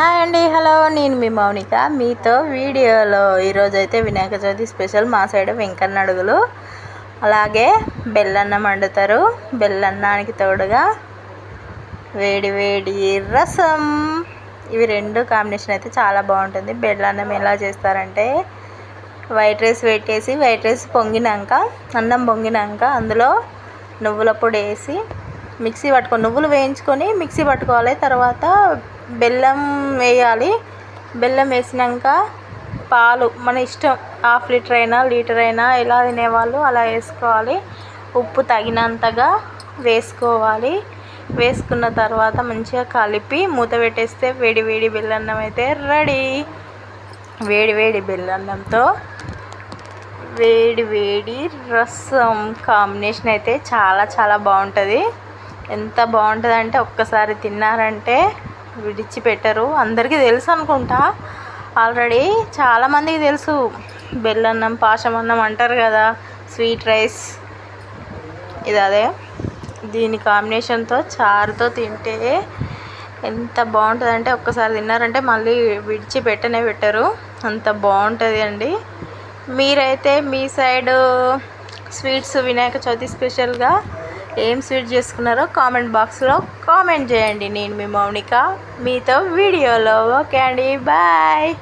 Hi అండి hello. నేను మీ మౌనిక. మీతో వీడియోలో ఈరోజైతే వినాయక చవితి స్పెషల్ మా సైడ్ వెంకన్న అడుగులు అలాగే బెల్లన్నం వండుతారు బెల్లన్నానికి తోడుగా వేడి వేడి రసం. ఇవి రెండు కాంబినేషన్ అయితే చాలా బాగుంటుంది. బెల్లన్నం ఎలా చేస్తారంటే వైట్ రైస్ పెట్టేసి వైట్ రైస్ పొంగినాక అన్నం పొంగినాక అందులో నువ్వుల పొడి వేసి మిక్సీ పట్టుకొని నువ్వులు వేయించుకొని మిక్సీ పట్టుకోవాలి. తర్వాత బెల్లం వేయాలి. బెల్లం వేసినాక పాలు మన ఇష్టం హాఫ్ లీటర్ అయినా లీటర్ అయినా ఎలా తినేవాళ్ళు అలా వేసుకోవాలి. ఉప్పు తగినంతగా వేసుకోవాలి. వేసుకున్న తర్వాత మంచిగా కలిపి మూత పెట్టేస్తే వేడి వేడి బెల్లన్నం అయితే రెడీ. వేడి వేడి బెల్లన్నంతో వేడి వేడి రసం కాంబినేషన్ అయితే చాలా చాలా బాగుంటుంది. ఎంత బాగుంటుంది అంటే ఒక్కసారి తిన్నారంటే విడిచిపెట్టరు. అందరికీ తెలుసు అనుకుంటా. ఆల్రెడీ చాలామందికి తెలుసు. బెల్లన్నం పాశమన్నం అంటారు కదా స్వీట్ రైస్ ఇది అదే. దీని కాంబినేషన్తో చారుతో తింటే ఎంత బాగుంటుందంటే ఒక్కసారి తిన్నారంటే మళ్ళీ విడిచిపెట్టనే పెట్టరు. అంత బాగుంటుంది అండి. మీరైతే మీ సైడు స్వీట్స్ వినాయక చవితి స్పెషల్గా ఏం స్వీట్ చేసుకున్నారో కామెంట్ బాక్స్లో కామెంట్ చేయండి. నేను మీ మౌనిక మీతో వీడియోలో. ఓకే అండి బాయ్.